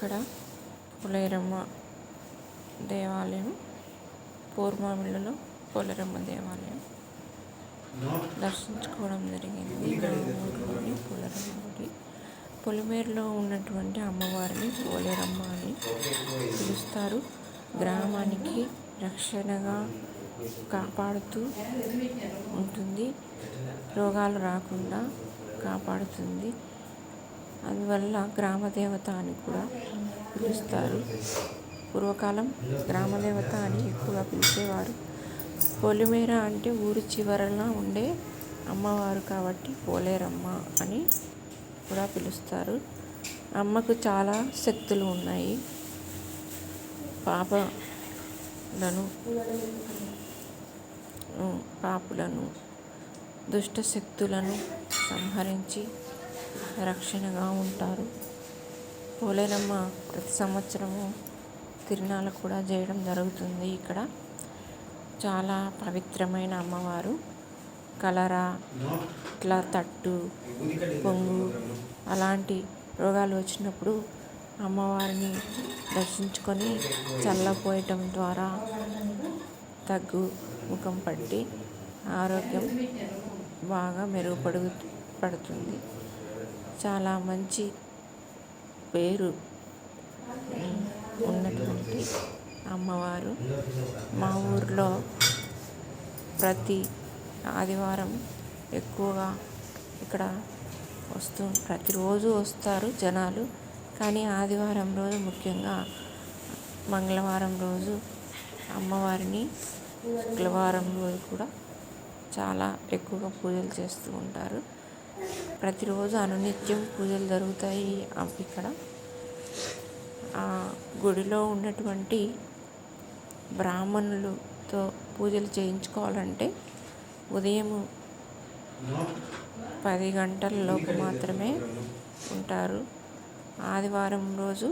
ఇక్కడ పోలేరమ్మ దేవాలయం పూర్మామిళ్ళలో పోలేరమ్మ దేవాలయం. దర్శించుకోవడం జరిగింది. ఇక్కడ ఊరిలోని పోలేరమ్మ గుడి. పొలిమేరులో ఉన్నటువంటి అమ్మవారిని పోలేరమ్మ అని పిలుస్తారు. గ్రామానికి రక్షణగా కాపాడుతూ ఉంటుంది. రోగాలు రాకుండా కాపాడుతుంది. అందువల్ల గ్రామదేవత అని కూడా పిలుస్తారు. పూర్వకాలం గ్రామదేవత అని ఎక్కువగా పిలిచేవారు. పొలిమేర అంటే ఊరి చివరన ఉండే అమ్మవారు కాబట్టి పోలేరమ్మ అని కూడా పిలుస్తారు. అమ్మకు చాలా శక్తులు ఉన్నాయి. పాపలను పాపులను దుష్ట శక్తులను సంహరించి రక్షణగా ఉంటారు. పోలేరమ్మ ప్రతి సంవత్సరము తిరునాళ్ళు కూడా చేయడం జరుగుతుంది ఇక్కడ. చాలా పవిత్రమైన అమ్మవారు. కలరా ఇట్లా తట్టు పొంగు అలాంటి రోగాలు వచ్చినప్పుడు అమ్మవారిని దర్శించుకొని చల్లపోయటం ద్వారా తగ్గు ముఖం పట్టి ఆరోగ్యం బాగా మెరుగుపడు పడుతుంది. చాలా మంచి పేరు ఉన్నటువంటి అమ్మవారు. మా ఊర్లో ప్రతి ఆదివారం ఎక్కువగా ఇక్కడ వస్తూ ప్రతిరోజు వస్తారు జనాలు. కానీ ఆదివారం రోజు ముఖ్యంగా మంగళవారం రోజు అమ్మవారిని శుక్రవారం రోజు కూడా చాలా ఎక్కువగా పూజలు చేస్తూ ఉంటారు. ప్రతిరోజు అనునిత్యం పూజలు జరుగుతాయి ఇక్కడ. ఆ గుడిలో ఉన్నటువంటి బ్రాహ్మణులతో పూజలు చేయించుకోవాలంటే ఉదయం పది గంటల లోపు మాత్రమే ఉంటారు. ఆదివారం రోజు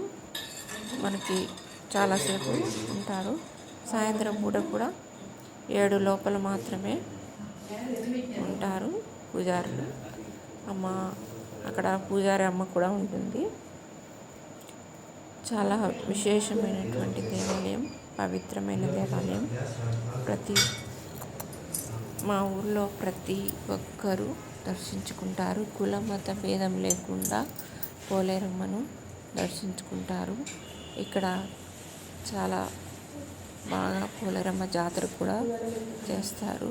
మనకి చాలాసేపు ఉంటారు. సాయంత్రం పూట కూడా ఏడు లోపల మాత్రమే ఉంటారు పూజారులు. అమ్మ అక్కడ పూజారి అమ్మ కూడా ఉంటుంది. చాలా విశేషమైనటువంటి దేవాలయం పవిత్రమైన దేవాలయం. ప్రతి మా ఊళ్ళో ప్రతి ఒక్కరూ దర్శించుకుంటారు. కుల మత భేదం లేకుండా పోలేరమ్మను దర్శించుకుంటారు. ఇక్కడ చాలా బాగా పోలేరమ్మ జాతర కూడా చేస్తారు.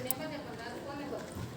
Ini kan yang.